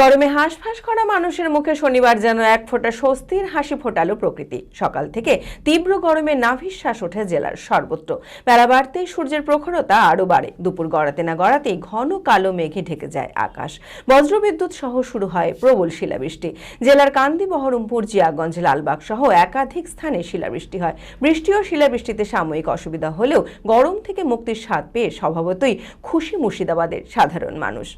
গরমে হাঁসফাঁস করা মানুষের মুখে শনিবার যেন এক ফোঁটা স্বস্তির হাসি ফোটালো প্রকৃতি। সকাল থেকে তীব্র গরমে নাভিশ্বাস ওঠে জেলার সর্বত্র। বেলা বাড়তেই সূর্যের প্রখরতা আরও বাড়ে। দুপুর গড়াতে না গড়াতেই ঘন কালো মেঘে ঢেকে যায় আকাশ। বজ্রবিদ্যুৎ সহ শুরু হয় প্রবল শিলাবৃষ্টি। জেলার কান্দি, বহরমপুর, জিয়াগঞ্জ, লালবাগ সহ একাধিক স্থানে শিলাবৃষ্টি হয়। বৃষ্টি ও শিলাবৃষ্টিতে সাময়িক অসুবিধা হলেও গরম থেকে মুক্তির স্বাদ পেয়ে স্বভাবতই খুশি মুর্শিদাবাদের সাধারণ মানুষ।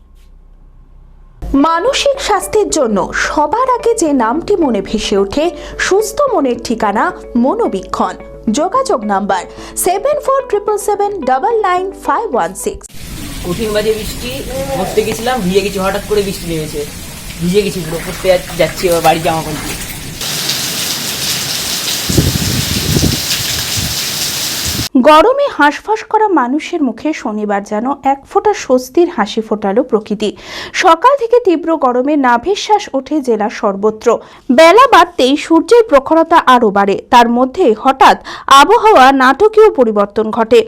মানসিক স্বাস্থ্যের জন্য সবার আগে যে নামটি মনে ভেসে ওঠে সুস্থ মনের ঠিকানা মনোবীক্ষণ যোগাযোগ number seven four triple seven double nine five one six কঠিন বাজে বৃষ্টি ঘুরতে গেছিলাম ভিজে গেছি হঠাৎ করে বৃষ্টি নেমেছে ভিজে গেছি পুরো পড়তে যাচ্ছি বাড়ি জামা পড়ছি গরমে হাঁসফাঁস করা মানুষের মুখে শনিবার যেন এক ফোঁটা স্বস্তির হাসি ফোটালো প্রকৃতি। সকাল থেকে তীব্র গরমে নাভিশ্বাস ওঠে জেলার সর্বত্র। বেলা বাড়তেই সূর্যের প্রখরতা আরও বাড়ে। তার মধ্যে হঠাৎ আবহাওয়া নাটকীয় পরিবর্তন ঘটে।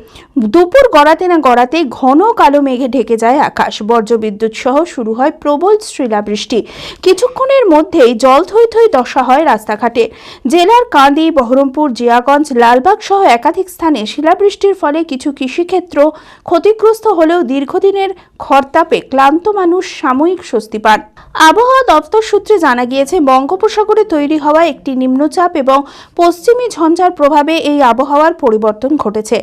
দুপুর গড়াতে না গড়াতে ঘন কালো মেঘে ঢেকে যায় আকাশ। বজ্রবিদ্যুৎ সহ শুরু হয় প্রবল শিলাবৃষ্টি। কিছুক্ষণের মধ্যেই জল থই থই দশা হয় রাস্তাঘাটে। জেলার কাঁদি বহরমপুর, জিয়াগঞ্জ, লালবাগ সহ একাধিক স্থানে শিলাবৃষ্টির ফলে কিছু কৃষিক্ষেত্র ক্ষতিগ্রস্ত হলেও দীর্ঘদিনের খরতাপে ক্লান্ত মানুষ সাময়িক স্বস্তি পান। আবহাওয়া দপ্তর সূত্রে জানা গিয়েছে, বঙ্গোপসাগরে তৈরি হওয়া একটি নিম্নচাপ এবং পশ্চিমী ঝঞ্ঝার প্রভাবে এই আবহাওয়ার পরিবর্তন ঘটেছে।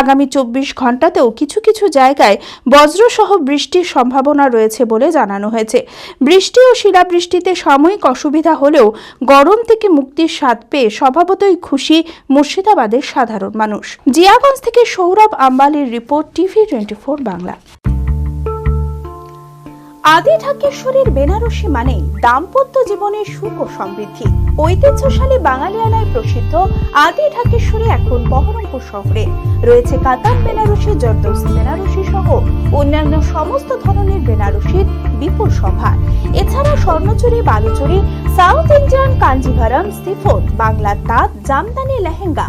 আগামী চব্বিশ ঘন্টাতেও কিছু কিছু জায়গায় বজ্রসহ বৃষ্টির সম্ভাবনা রয়েছে বলে জানানো হয়েছে। বৃষ্টি ও শিলাবৃষ্টিতে সাময়িক অসুবিধা হলেও গরম থেকে মুক্তির স্বাদ পেয়ে স্বভাবতই খুশি মুর্শিদাবাদের সাধারণ মানুষ। জিয়াগঞ্জ থেকে সৌরভ আম্বালির রিপোর্ট টিভি টোয়েন্টি বাংলা। আদি ঢাকেশ্বরীর বেনারসি মানে দাম্পত্য জীবনের সুখ ও সমৃদ্ধি। ঐতিহ্যশালী বাঙালিয়ানায় প্রসিদ্ধ আদি ঢাকেশ্বরী এখন বহরমপুর শহরে। রয়েছে কাতার বেনারসি জর্দৌসি বেনারসি সহ অন্যান্য সমস্ত ধরনের বেনারসির বিপুল সম্ভার এছাড়া Swarnachari, Baluchari, South Indian Kanjivaram chiffon বাংলার তাঁত, জামদানি, লেহেঙ্গা